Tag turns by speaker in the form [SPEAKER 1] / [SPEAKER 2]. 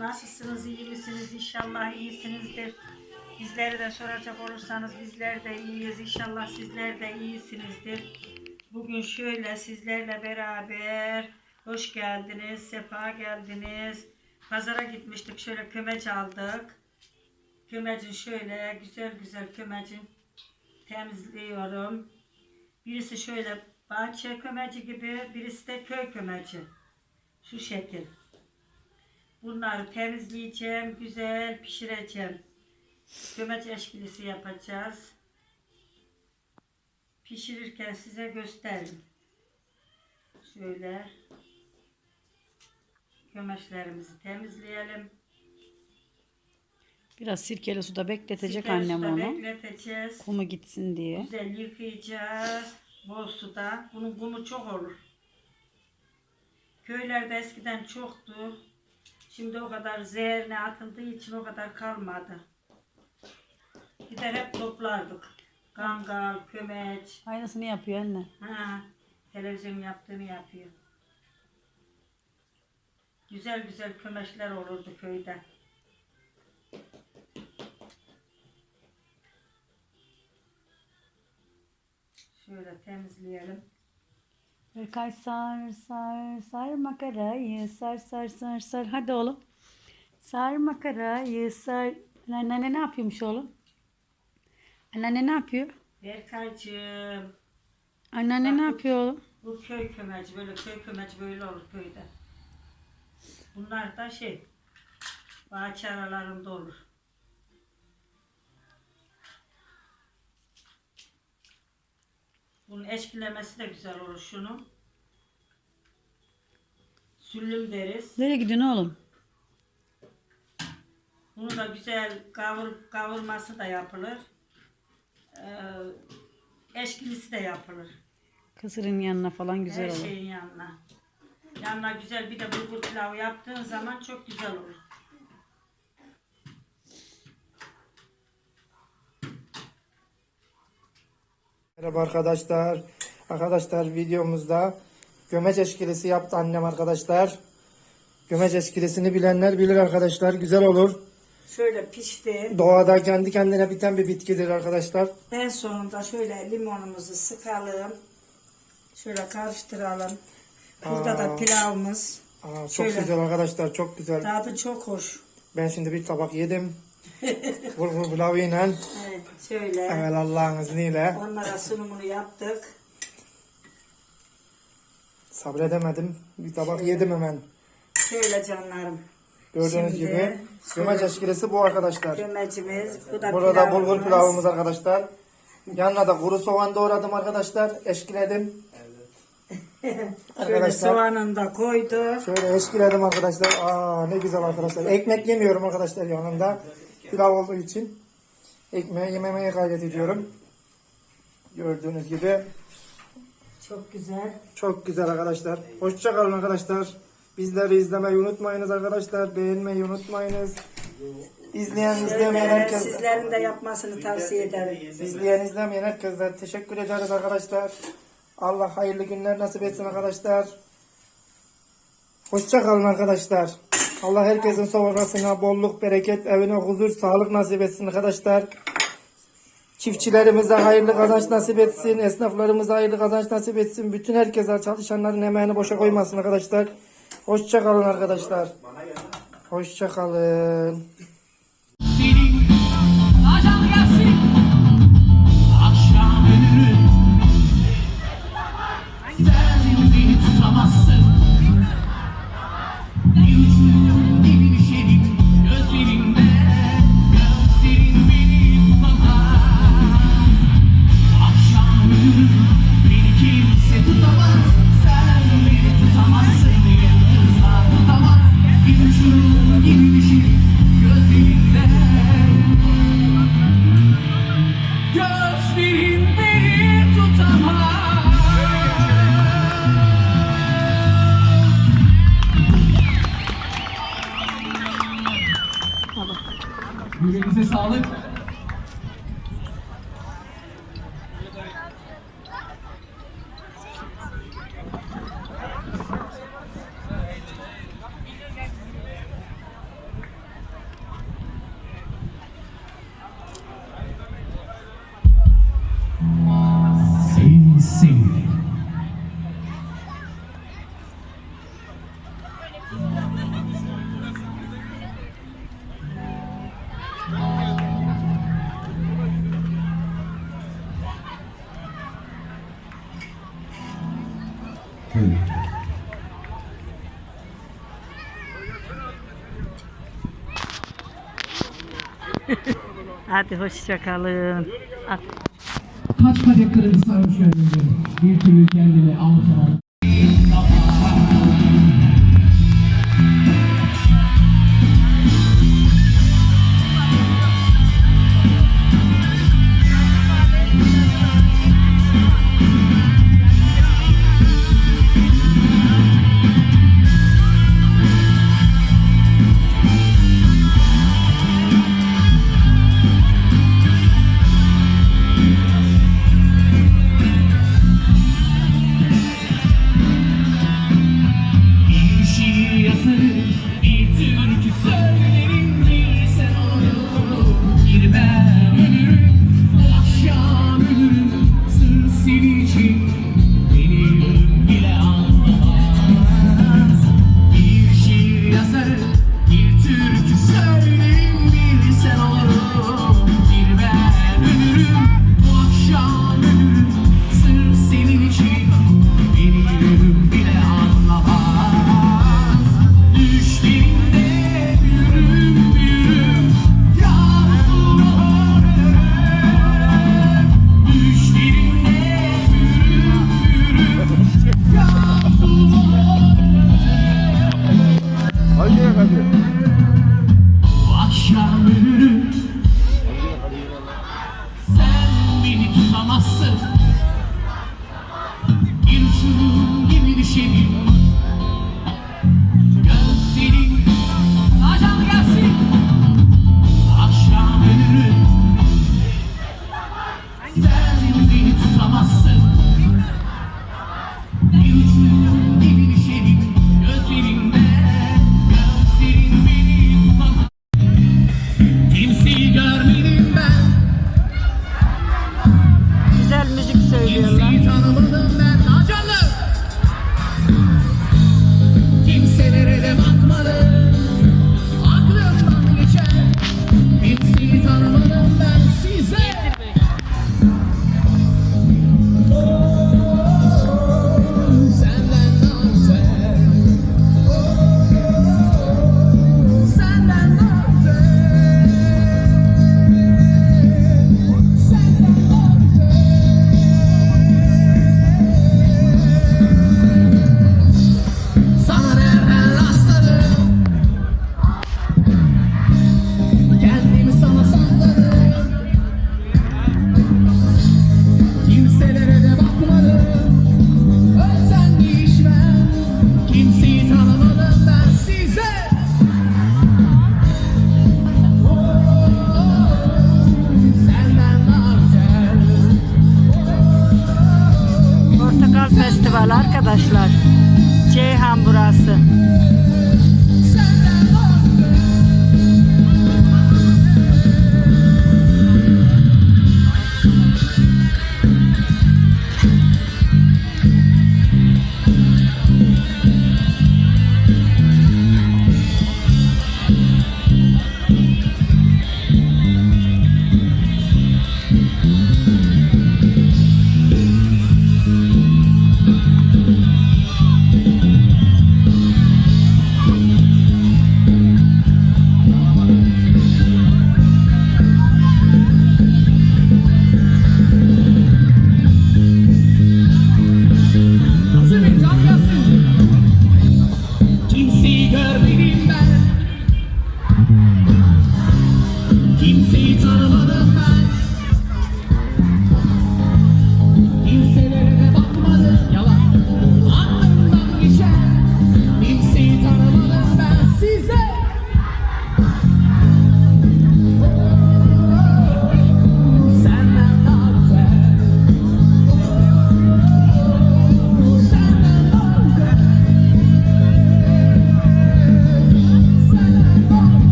[SPEAKER 1] Nasılsınız? iyi misiniz? İnşallah iyisinizdir. Bizleri de soracak olursanız bizler de iyiyiz. İnşallah sizler de iyisinizdir. Bugün şöyle sizlerle beraber hoş geldiniz, sefa geldiniz. Pazara gitmiştik. Şöyle kömeç aldık. Kömecin şöyle güzel güzel kömecin temizliyorum. Birisi şöyle bahçe kömeci gibi, birisi de köy kömeci. Şu şekil. Bunları temizleyeceğim, güzel pişireceğim. Kömeç eşkilisi yapacağız. Pişirirken size gösteririm. Şöyle kömeçlerimizi temizleyelim.
[SPEAKER 2] Biraz sirkeli suda bekletecek
[SPEAKER 1] Sirkeli
[SPEAKER 2] annem
[SPEAKER 1] suda
[SPEAKER 2] onu.
[SPEAKER 1] Bekleteceğiz.
[SPEAKER 2] Kumu gitsin diye.
[SPEAKER 1] Güzel yıkayacağız. Bol suda. Bunun kumu çok olur. Köylerde eskiden çoktu. Şimdi o kadar zehirine atıldığı için o kadar kalmadı. Gider hep toplardık. Kangal, kömeç.
[SPEAKER 2] Aynısını yapıyor anne.
[SPEAKER 1] Ha, televizyon yaptığını yapıyor. Güzel güzel kömeçler olurdu köyde. Şöyle temizleyelim.
[SPEAKER 2] Berkay sar sar sar makarayı sar sar sar sar. Hadi oğlum. Sar makarayı sar. Anneanne ne yapıyormuş oğlum? Anneanne ne yapıyor?
[SPEAKER 1] Berkaycığım,
[SPEAKER 2] Anneanne ne yapıyor oğlum?
[SPEAKER 1] bu köy kömeci böyle köy kömeci böyle olur köyde. Bunlar da şey, bahçe aralarında olur. Bunun eşkilemesi de güzel olur şunun. Süllüm deriz.
[SPEAKER 2] Nereye gidiyorsun oğlum?
[SPEAKER 1] Bunu da güzel kavurup kavurması da yapılır. Ee, eşkilisi de yapılır.
[SPEAKER 2] Kısırın yanına falan güzel
[SPEAKER 1] Her
[SPEAKER 2] olur.
[SPEAKER 1] şeyin yanına. Yanına güzel bir de bulgur pilavı yaptığın zaman çok güzel olur.
[SPEAKER 3] Merhaba arkadaşlar. Arkadaşlar videomuzda gömeç eşkilesi yaptı annem arkadaşlar. Gömeç eşkilesini bilenler bilir arkadaşlar. Güzel olur.
[SPEAKER 1] Şöyle pişti.
[SPEAKER 3] Doğada kendi kendine biten bir bitkidir arkadaşlar.
[SPEAKER 1] En sonunda şöyle limonumuzu sıkalım. Şöyle karıştıralım. Burada da
[SPEAKER 3] Aa.
[SPEAKER 1] pilavımız.
[SPEAKER 3] Aa, çok
[SPEAKER 1] Şöyle.
[SPEAKER 3] güzel arkadaşlar. Çok güzel.
[SPEAKER 1] Tadı çok hoş.
[SPEAKER 3] Ben şimdi bir tabak yedim. Vur vur pilavıyla.
[SPEAKER 1] Evet, şöyle.
[SPEAKER 3] Evet Allah'ın izniyle.
[SPEAKER 1] Onlara sunumunu yaptık.
[SPEAKER 3] Sabredemedim. Bir tabak yedim hemen.
[SPEAKER 1] Şöyle canlarım.
[SPEAKER 3] Gördüğünüz
[SPEAKER 1] Şimdi
[SPEAKER 3] gibi.
[SPEAKER 1] şöyle.
[SPEAKER 3] Gömeç eşkilesi bu arkadaşlar.
[SPEAKER 1] Gömecimiz. Bu da
[SPEAKER 3] Burada
[SPEAKER 1] pilavımız.
[SPEAKER 3] bulgur pilavımız arkadaşlar. Yanına da kuru soğan doğradım arkadaşlar. Eşkiledim.
[SPEAKER 1] Şöyle
[SPEAKER 3] Arkadaşlar
[SPEAKER 1] soğanını da koydu.
[SPEAKER 3] şöyle eşkiledim arkadaşlar. Aa ne güzel arkadaşlar. Ekmek yemiyorum arkadaşlar yanında. Pilav olduğu için. Ekmeği yememeye gayret ediyorum. Gördüğünüz gibi.
[SPEAKER 1] Çok güzel.
[SPEAKER 3] Çok güzel arkadaşlar. Hoşça kalın arkadaşlar. Bizleri izlemeyi unutmayınız arkadaşlar. Beğenmeyi unutmayınız. İzleyen izlemeyen herkes.
[SPEAKER 1] sizlerin de yapmasını tavsiye ederim.
[SPEAKER 3] İzleyen izlemeyen herkese teşekkür ederiz arkadaşlar. Allah hayırlı günler nasip etsin arkadaşlar. Hoşça kalın arkadaşlar. Allah herkesin sofrasına bolluk, bereket, evine huzur, sağlık nasip etsin arkadaşlar. Çiftçilerimize hayırlı kazanç nasip etsin. Esnaflarımıza hayırlı kazanç nasip etsin. Bütün herkese çalışanların emeğini boşa koymasın arkadaşlar. Hoşça kalın arkadaşlar. Hoşça kalın.
[SPEAKER 2] Hadi hoşçakalın.
[SPEAKER 4] Kaç kadeh kırıntı sarmış gönlümde. Bir türlü kendini avutamam.